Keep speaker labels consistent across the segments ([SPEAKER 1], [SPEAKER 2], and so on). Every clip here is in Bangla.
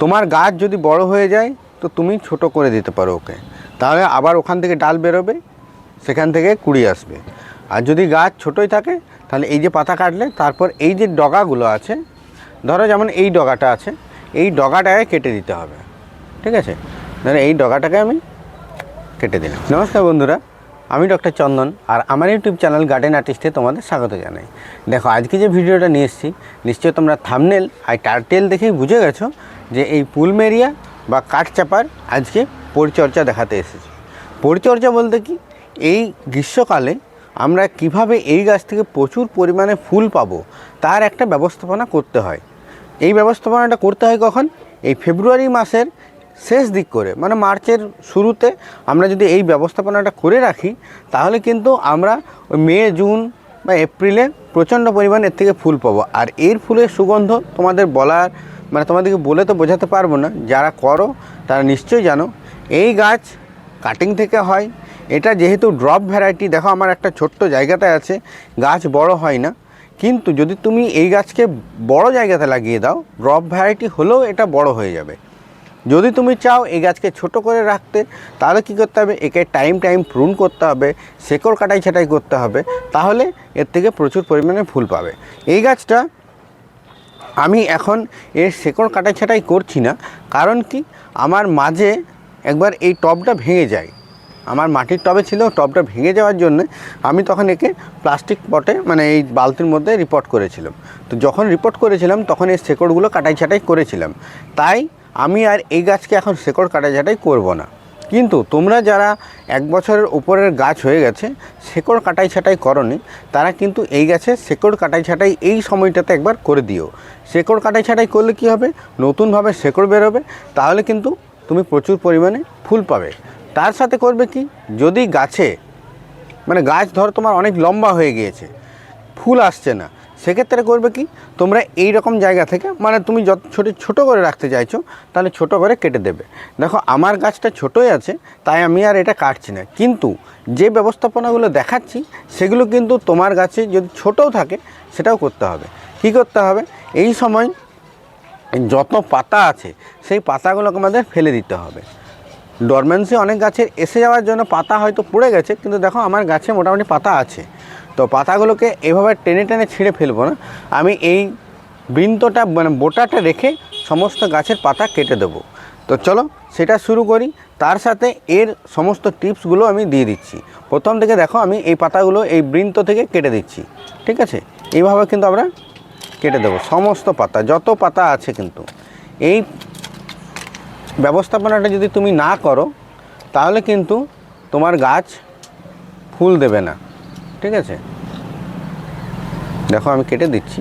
[SPEAKER 1] তোমার গাছ যদি বড় হয়ে যায়, তো তুমি ছোট করে দিতে পারো ওকে। তাহলে আবার ওখান থেকে ডাল বেরোবে, সেখান থেকে কুড়ি আসবে। আর যদি গাছ ছোটোই থাকে, তাহলে এই যে পাতা কাটলে, তারপর এই যে ডগাগুলো আছে, ধরো যেমন এই ডগাটা আছে, এই ডগাটাকে কেটে দিতে হবে। ঠিক আছে? ধরো এই ডগাটাকে আমি কেটে দিলাম। নমস্কার বন্ধুরা। আমি ডক্টর চন্দন আর আমার ইউটিউব চ্যানেল গার্ডেন আর্টিস্টে তোমাদের স্বাগত জানাই। দেখো, আজকে যে ভিডিওটা নিয়ে এসেছি, নিশ্চয়ই তোমরা থামনেল আর টার্টেল দেখেই বুঝে গেছো যে এই পুলমেরিয়া বা কাঠচাপার আজকে পরিচর্যা দেখাতে এসেছি। পরিচর্যা বলতে কি? এই গ্রীষ্মকালে আমরা কীভাবে এই গাছ থেকে প্রচুর পরিমাণে ফুল পাবো, তার একটা ব্যবস্থাপনা করতে হয়। এই ব্যবস্থাপনাটা করতে হয় কখন? এই ফেব্রুয়ারি মাসের শেষ দিক করে। মানে মার্চের শুরুতে আমরা যদি এই ব্যবস্থাপনাটা করে রাখি, তাহলে কিন্তু আমরা ওই মে, জুন বা এপ্রিলে প্রচণ্ড পরিমাণে এর থেকে ফুল পাবো। আর এর ফুলের সুগন্ধ তোমাদের বলার মানে তোমাদেরকে বলে তো বোঝাতে পারব না, যারা করো তারা নিশ্চয়ই জানো। এই গাছ কাটিং থেকে হয়। এটা যেহেতু ড্রপ ভ্যারাইটি দেখো আমার একটা ছোট্ট জায়গাতে আছে, গাছ বড় হয় না। কিন্তু যদি তুমি এই গাছকে বড় জায়গাতে লাগিয়ে দাও ড্রপ ভ্যারাইটি হলেও এটা বড় হয়ে যাবে। যদি তুমি চাও এই গাছকে ছোট করে রাখতে, তাহলে কি করতে হবে? একে টাইম টাইম প্রুন করতে হবে, শেকড় কাটাই ছাটাই করতে হবে, তাহলে এর থেকে প্রচুর পরিমাণে ফুল পাবে। এই গাছটা আমি এখন এর শেকড় কাটাই ছাটাই করছি না, কারণ কি? আমার মাঝে একবার এই টবটা ভেঙে যায়। আমার মাটির টবে ছিল, টবটা ভেঙে যাওয়ার জন্য আমি তখন একে প্লাস্টিক পটে মানে এই বালতির মধ্যে রিপোর্ট করেছিলাম। তো যখন রিপোর্ট করেছিলাম, তখন এই শেকড়গুলো কাটাই ছাটাই করেছিলাম। তাই আমি আর এই গাছকে এখন শেকড় কাটাই ছাটাই করব না। কিন্তু তোমরা যারা এক বছরের উপরের গাছ হয়ে গেছে, শেকড় কাটাই ছাটাই করনি, তারা কিন্তু এই গাছে শেকড় কাটাই ছাটাই এই সময়টাতে একবার করে দিও। শেকড় কাটাই ছাটাই করলে কি হবে? নতুনভাবে শেকড় বেরোবে, তাহলে কিন্তু তুমি প্রচুর পরিমাণে ফুল পাবে। তার সাথে করবে কি? যদি গাছে মানে গাছ ধরো তোমার অনেক লম্বা হয়ে গিয়েছে, ফুল আসছে না সেক্ষেত্রে করবে কি? তোমরা এই রকম জায়গা থেকে মানে তুমি যত ছোটো ছোটো করে রাখতে চাইছো, তাহলে ছোটো করে কেটে দেবে। দেখো, আমার গাছটা ছোটোই আছে, তাই আমি আর এটা কাটছি না। কিন্তু যে ব্যবস্থাপনাগুলো দেখাচ্ছি, সেগুলো কিন্তু তোমার গাছে যদি ছোটও থাকে, সেটাও করতে হবে। কী করতে হবে? এই সময় যত পাতা আছে, সেই পাতাগুলোকে আমাদের ফেলে দিতে হবে। ডরমেন্সি অনেক গাছের এসে যাওয়ার জন্য পাতা হয়তো পড়ে গেছে, কিন্তু দেখো, আমার গাছে মোটামুটি পাতা আছে। তো পাতাগুলোকে এভাবে টেনে টেনে ছিঁড়ে ফেলব না। আমি এই বৃন্তটা মানে বোটাটা রেখে সমস্ত গাছের পাতা কেটে দেবো। তো চলো সেটা শুরু করি। তার সাথে এর সমস্ত টিপসগুলো আমি দিয়ে দিচ্ছি। প্রথম থেকে দেখো, আমি এই পাতাগুলো এই বৃন্ত থেকে কেটে দিচ্ছি। ঠিক আছে? এইভাবে কিন্তু আমরা কেটে দেবো সমস্ত পাতা, যত পাতা আছে কিন্তু। এই ব্যবস্থাপনাটা যদি তুমি না করো, তাহলে কিন্তু তোমার গাছ ফুল দেবে না। ঠিক আছে? দেখো, আমি কেটে দিচ্ছি।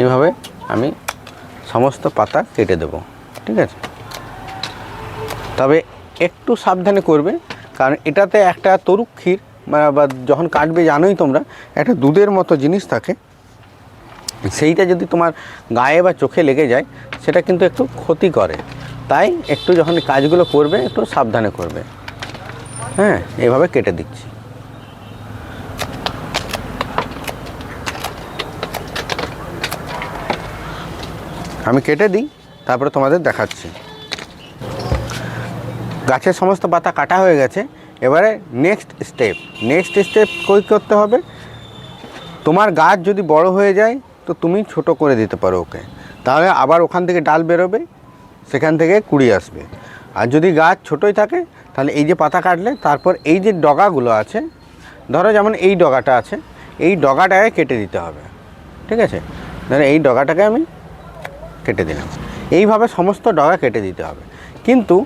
[SPEAKER 1] এইভাবে আমি সমস্ত পাতা কেটে দেবো, ঠিক আছে? তবে একটু সাবধানে করবে, কারণ এটাতে একটা তরুক ক্ষীর বা- বা যখন কাটবে, জানোই তোমরা, একটা দুধের মতো জিনিস থাকে। সেইটা যদি তোমার গায়ে বা চোখে লেগে যায়, সেটা কিন্তু একটু ক্ষতি করে। তাই একটু যখন কাজগুলো করবে, একটু সাবধানে করবে। হ্যাঁ এভাবে কেটে দিচ্ছি। আমি কেটে দিই, তারপরে তোমাদের দেখাচ্ছি। গাছের সমস্ত পাতা কাটা হয়ে গেছে এবারে নেক্সট স্টেপ নেক্সট স্টেপ কই করতে হবে? তোমার গাছ যদি বড় হয়ে যায়, তো তুমি ছোট করে দিতে পারো ওকে। তাহলে আবার ওখান থেকে ডাল বেরোবে, সেখান থেকে কুড়ি আসবে। আর যদি গাছ ছোটোই থাকে, তাহলে এই যে পাতা কাটলে, তারপর এই যে ডগাগুলো আছে, ধরো যেমন এই ডগাটা আছে, এই ডগাটাকে কেটে দিতে হবে। ঠিক আছে? ধরো এই ডগাটাকে আমি কেটে দিলাম। এইভাবে সমস্ত ডগা কেটে দিতে হবে। কিন্তু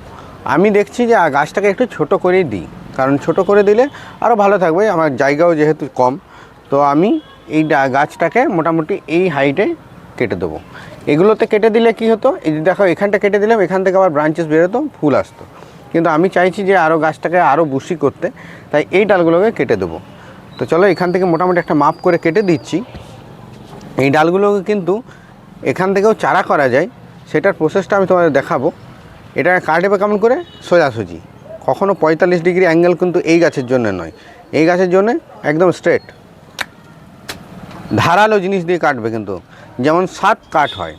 [SPEAKER 1] আমি দেখছি যে গাছটাকে একটু ছোট করেই দিই। কারণ ছোট করে দিলে আরও ভালো থাকবে, আমার জায়গাও যেহেতু কম, তো আমি এই গাছটাকে মোটামুটি এই হাইটে কেটে দেবো। এগুলোতে কেটে দিলে কি হতো, এই দেখো এখানটা কেটে দিলাম, এখান থেকে আবার ব্রাঞ্চেস বেরোতো ফুল আসতো। কিন্তু আমি চাইছি যে আরও গাছটাকে আরও বুশি করতে, তাই এই ডালগুলোকে কেটে দেবো। তো চলো এখান থেকে মোটামুটি একটা মাপ করে কেটে দিচ্ছি। এই ডালগুলোকে কিন্তু এখান থেকেও চারা করা যায়, সেটার প্রসেসটা আমি তোমাদের দেখাবো। এটা কাটবে কেমন করে? সোজাসুজি কখনো পঁয়তাল্লিশ ডিগ্রি অ্যাঙ্গেল কিন্তু এই গাছের জন্য নয়। এই গাছের জন্য একদম স্ট্রেট। ধারালো জিনিস দিয়ে কাটবে কিন্তু। যেমন সাত কাট হয়।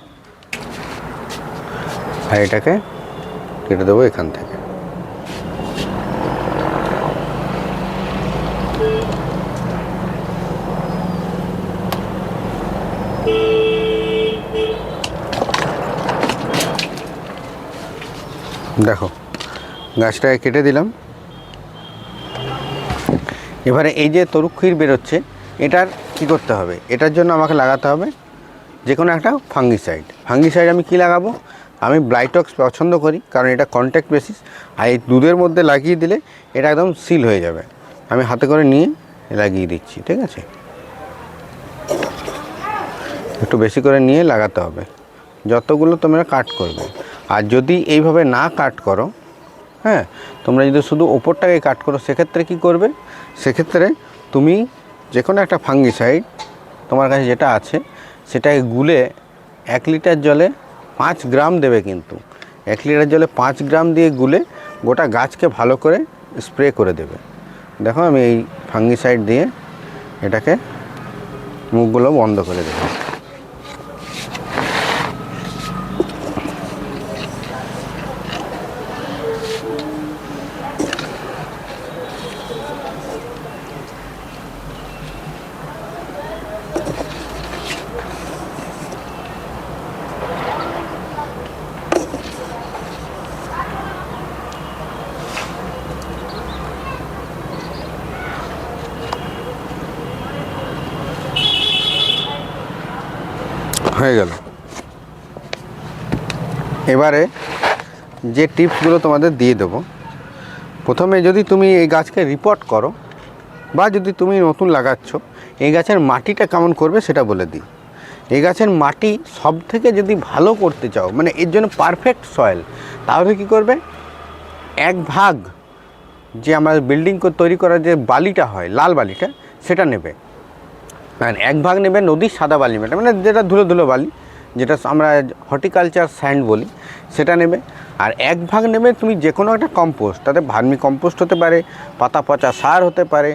[SPEAKER 1] আর এটাকে কেটে দেবো এখান থেকে। দেখো গাছটাকে কেটে দিলাম। এবারে এই যে তরুক্ষীর বেরোচ্ছে, এটার কি করতে হবে? এটার জন্য আমাকে লাগাতে হবে যে কোনো একটা ফাঙ্গিসাইড ফাঙ্গিসাইড আমি কি লাগাবো? আমি ব্লাইটক্স পছন্দ করি, কারণ এটা কন্ট্যাক্ট বেসিস আর এই দুধের মধ্যে লাগিয়ে দিলে এটা একদম সিল হয়ে যাবে। আমি হাতে করে নিয়ে লাগিয়ে দিচ্ছি, ঠিক আছে? একটু বেশি করে নিয়ে লাগাতে হবে। যতগুলো তোমরা কাট করবে। আর যদি এইভাবে না কাট করো হ্যাঁ তোমরা যদি শুধু ওপরটাকে কাট করো, সেক্ষেত্রে কি করবে? সেক্ষেত্রে তুমি যে কোনো একটা ফাঙ্গিসাইড তোমার কাছে যেটা আছে, সেটাকে গুলে এক লিটার জলে পাঁচ গ্রাম দেবে কিন্তু। এক লিটার জলে পাঁচ গ্রাম দিয়ে গুলে গোটা গাছকে ভালো করে স্প্রে করে দেবে। দেখো আমি এই ফাঙ্গিসাইড দিয়ে এটাকে মুখগুলো বন্ধ করে দেবো হয়ে গেল। এবারে যে টিপসগুলো তোমাদের দিয়ে দেবো। প্রথমে যদি তুমি এই গাছকে রিপোর্ট করো, বা যদি তুমি নতুন লাগাচ্ছ, এই গাছের মাটিটা কেমন করবে সেটা বলে দিই। এই গাছের মাটি সব থেকে যদি ভালো করতে চাও মানে এর জন্য পারফেক্ট সয়েল তাহলে কি করবে? এক ভাগ যে আমরা বিল্ডিং তৈরি করার যে বালিটা হয়, লাল বালিটা, সেটা নেবে। আর এক ভাগ নেবে নদীর সাদা বালি মেটা মানে যেটা ধুলো ধুলো বালি, যেটা আমরা হর্টিকালচার স্যান্ড বলি, সেটা নেবে। আর এক ভাগ নেবে তুমি যে কোনো একটা কম্পোস্ট, তাতে ভার্মি কম্পোস্ট হতে পারে, পাতা পচা সার হতে পারে,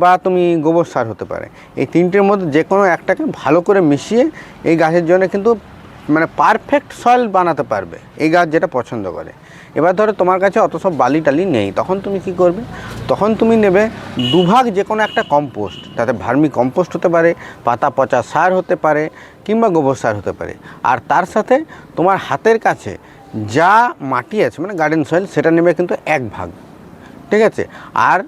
[SPEAKER 1] বা তুমি গোবর সার হতে পারে। এই তিনটের মধ্যে যে কোনো একটাকে ভালো করে মিশিয়ে এই গাছের জন্য কিন্তু মানে পারফেক্ট সয়েল বানাতে পারবে, এই গাছ যেটা পছন্দ করে। এবার ধরো তোমার কাছে অত সব বালি টালি নেই, তখন তুমি কি করবে? তখন তুমি নেবে দুভাগ যে কোনো একটা কম্পোস্ট তাতে ভার্মি কম্পোস্ট হতে পারে, পাতা পচা সার হতে পারে, কিংবা গোবর সার হতে পারে। আর তার সাথে তোমার হাতের কাছে যা মাটি আছে মানে গার্ডেন সয়েল সেটা নেবে কিন্তু এক ভাগ। ঠিক আছে? আর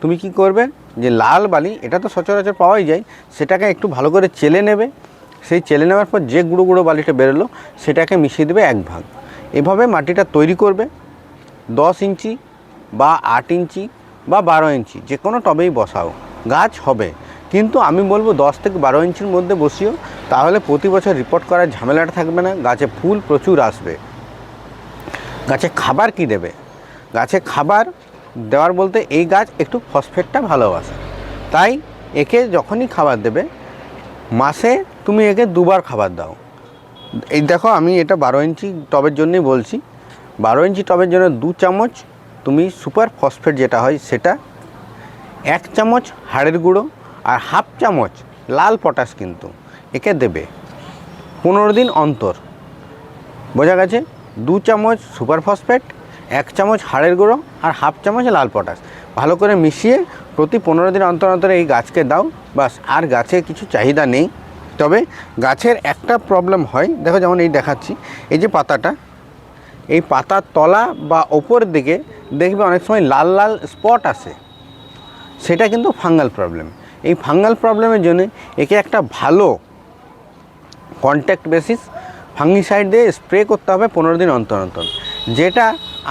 [SPEAKER 1] তুমি কি করবে? যে লাল বালি, এটা তো সচরাচর পাওয়াই যায়, সেটাকে একটু ভালো করে চেলে নেবে। সেই চেলে নেওয়ার পর যে গুঁড়ো গুঁড়ো বালিটা বেরোলো, সেটাকে মিশিয়ে দেবে এক ভাগ। এভাবে মাটিটা তৈরি করবে। দশ ইঞ্চি বা আট ইঞ্চি বা বারো ইঞ্চি, যে কোনো টবেই বসাও। গাছ হবে। কিন্তু আমি বলব দশ থেকে বারো ইঞ্চির মধ্যে বসিও। তাহলে প্রতি বছর রিপোর্ট করার ঝামেলাটা থাকবে না। গাছে ফুল প্রচুর আসবে। গাছে খাবার কি দেবে? গাছে খাবার দেওয়ার বলতে এই গাছ একটু ফসফেটটা ভালোবাসে। তাই একে যখনই খাবার দেবে, মাসে তুমি একে দুবার খাবার দাও। এই দেখো, আমি এটা বারো ইঞ্চি টবের জন্যই বলছি। বারো ইঞ্চি টবের জন্য দু চামচ তুমি সুপার ফসফেট যেটা হয় সেটা, এক চামচ হাড়ের গুঁড়ো আর হাফ চামচ লাল পটাশ কিন্তু একে দেবে পনেরো দিন অন্তর। বোঝা গেছে? দু চামচ সুপার ফসফেট, এক চামচ হাড়ের গুঁড়ো আর হাফ চামচ লাল পটাশ। ভালো করে মিশিয়ে প্রতি পনেরো দিন অন্তর অন্তর এই গাছকে দাও, বাস আর গাছে কিছু চাহিদা নেই। তবে গাছের একটা প্রবলেম হয়, দেখো যেমন এই দেখাচ্ছি, এই যে পাতাটা, এই পাতার তলা বা ওপরের দিকে দেখবে অনেক সময় লাল লাল স্পট আসে। সেটা কিন্তু ফাঙ্গাল প্রবলেম এই ফাঙ্গাল প্রবলেমের জন্য একে একটা ভালো কন্ট্যাক্ট বেসিস ফাঙ্গিসাইড দিয়ে স্প্রে করতে হবে পনেরো দিন অন্তর অন্তর। যেটা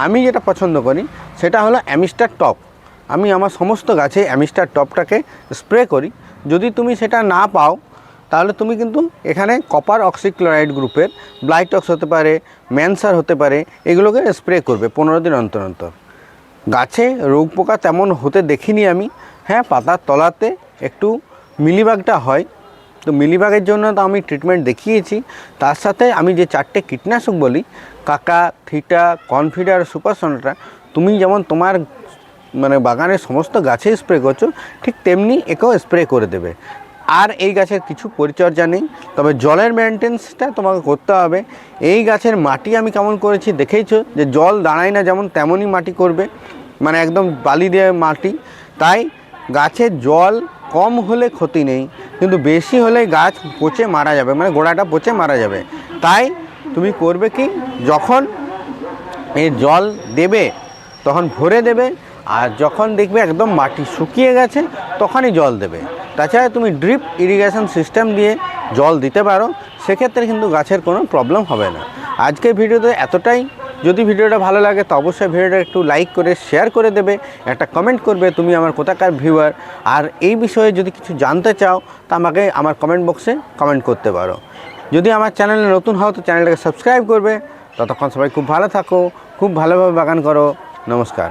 [SPEAKER 1] আমি যেটা পছন্দ করি, সেটা হলো অ্যামিস্টার টপ। আমি আমার সমস্ত গাছে অ্যামিস্টার টপটাকে স্প্রে করি। যদি তুমি সেটা না পাও তাহলে তুমি কিন্তু এখানে কপার অক্সিক্লোরাইড গ্রুপের ব্লাইটক্স হতে পারে ম্যানসার হতে পারে, এগুলোকে স্প্রে করবে পনেরো দিন অন্তর অন্তর। গাছে রোগ পোকা তেমন হতে দেখিনি আমি। হ্যাঁ পাতার তলাতে একটু মিলিবাগটা হয়। তো মিলিবাগের জন্য তো আমি ট্রিটমেন্ট দেখিয়েছি। তার সাথে আমি যে চারটে কীটনাশক বলি, কাকা থিটা কনফিডার সুপার সোনাটা তুমি যেমন তোমার মানে বাগানের সমস্ত গাছে স্প্রে করছ, ঠিক তেমনি একেও স্প্রে করে দেবে। আর এই গাছের কিছু পরিচর্যা নেই। তবে জলের মেনটেন্সটা তোমাকে করতে হবে। এই গাছের মাটি আমি কেমন করেছি দেখেইছো? যে জল দাঁড়ায় না যেমন তেমনই মাটি করবে। মানে একদম বালি দিয়ে মাটি। তাই গাছের জল কম হলে ক্ষতি নেই। কিন্তু বেশি হলে গাছ পচে মারা যাবে। মানে গোড়াটা পচে মারা যাবে। তাই তুমি করবে কি? যখন এই জল দেবে, তখন ভরে দেবে। আর যখন দেখবে একদম মাটি শুকিয়ে গেছে, তখনই জল দেবে। তাছাড়া তুমি ড্রিপ ইরিগেশন সিস্টেম দিয়ে জল দিতে পারো, সেক্ষেত্রে কিন্তু গাছের কোনো প্রবলেম হবে না। আজকের ভিডিওতে এতটাই। যদি ভিডিওটা ভালো লাগে তো অবশ্যই ভিডিওটা একটু লাইক করে শেয়ার করে দেবে, একটা কমেন্ট করবে, তুমি আমার কোথাকার ভিউয়ার আর এই বিষয়ে যদি কিছু জানতে চাও, তা আমাকে আমার কমেন্ট বক্সে কমেন্ট করতে পারো। যদি আমার চ্যানেলে নতুন হও, তো চ্যানেলটাকে সাবস্ক্রাইব করবে। ততক্ষণ সবাই খুব ভালো থাকো, খুব ভালোভাবে বাগান করো। নমস্কার।